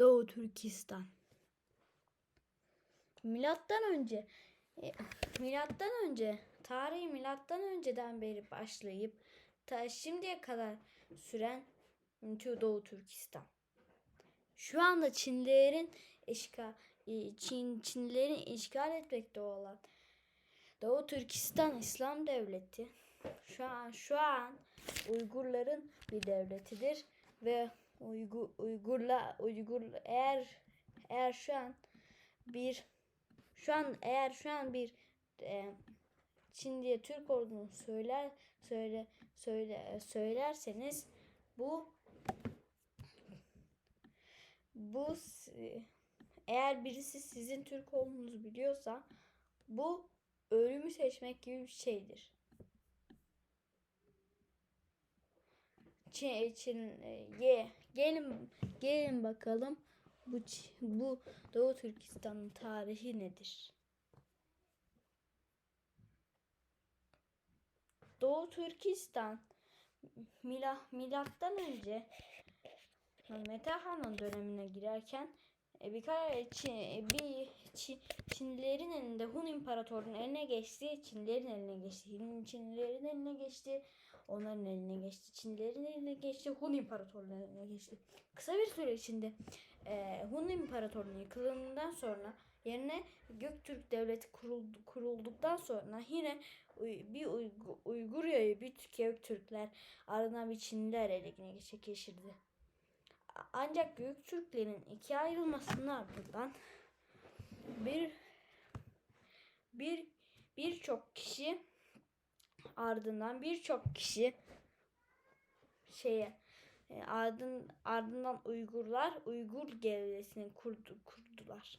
Doğu Türkistan. Milattan önce e, milattan önce tarihi milattan önceden beri başlayıp ta şimdiye kadar süren Doğu Türkistan. Şu anda Çinlilerin işgal e, Çin Çinlilerin işgal etmekte olan Doğu Türkistan İslam Devleti şu an şu an Uygurların bir devletidir ve Uygur Uygurla Uygur eğer eğer şu an bir şu an eğer şu an bir e, Çin diye Türk olduğunu söyler söyle söyle söylerseniz bu bu eğer birisi sizin Türk olduğunuzu biliyorsa bu ölümü seçmek gibi bir şeydir. Çin, Çin e, ye, gelin bakalım bu bu Doğu Türkistan'ın tarihi nedir? Doğu Türkistan mila, milattan önce Metehan'ın dönemine girerken e, birkaç Çin, bir Çin, Çinlilerin elinde Hun İmparatorluğu'nun eline geçti. Çinlilerin eline geçti. Çinlilerin eline geçti. Onların eline geçti. Çinlilerin eline geçti. Hun İmparatorluğu'nun eline geçti. Kısa bir süre içinde e, Hun İmparatorluğu yıkıldığından sonra yerine Göktürk Devleti kuruldu, kurulduktan sonra yine bir Uygur, Uygur yayı bir Göktürkler ardından bir Çinliler eline geçirdi. Ancak Göktürklerin ikiye ayrılmasının ardından bir bir birçok kişi ardından birçok kişi şeye e, ardın, ardından Uygurlar Uygur devletini kurdu, kurdular.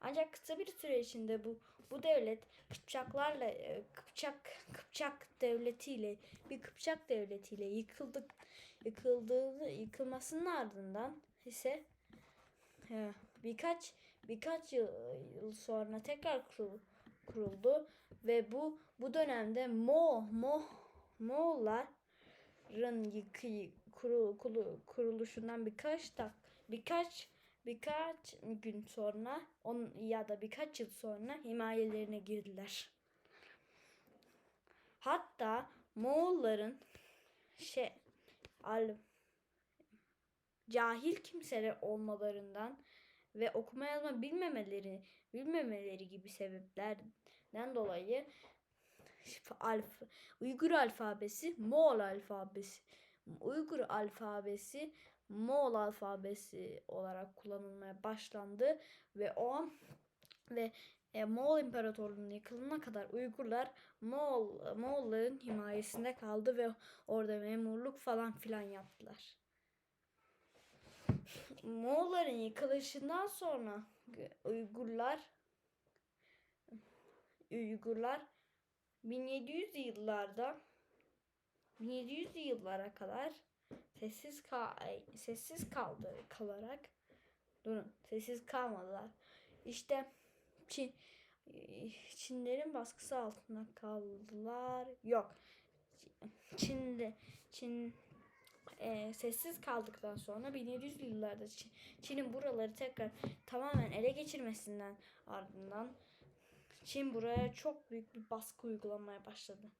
Ancak kısa bir süre içinde bu bu devlet Kıpçaklarla e, Kıpçak Kıpçak devletiyle bir Kıpçak devletiyle yıkıldık yıkıldığını yıkılmasının ardından ise e, birkaç birkaç yıl, yıl sonra tekrar kurul, kuruldu ve bu bu dönemde Mo Mo Moğolların yıkı, kurul, kurul- kuruluşundan birkaç dak birkaç birkaç gün sonra on ya da birkaç yıl sonra himayelerine girdiler. Hatta Moğolların şey al cahil kimseler olmalarından ve okuma yazma bilmemeleri bilmemeleri gibi sebeplerden dolayı alf, Uygur alfabesi Moğol alfabesi Uygur alfabesi Moğol alfabesi olarak kullanılmaya başlandı ve o ve e, Moğol İmparatorluğu'nun yıkılana kadar Uygurlar Moğol Moğolların himayesinde kaldı ve orada memurluk falan filan yaptılar. Moğolların yıkılışından sonra Uygurlar Uygurlar 1700 yıllarda 1700 yıllara kadar sessiz ka sessiz kaldı kalarak durun sessiz kalmadılar. İşte Çin Çinlerin baskısı altında kaldılar. Yok. Çin'de Çin e, sessiz kaldıktan sonra 1700'lü yıllarda Çin- Çin'in buraları tekrar tamamen ele geçirmesinden ardından Çin buraya çok büyük bir baskı uygulamaya başladı.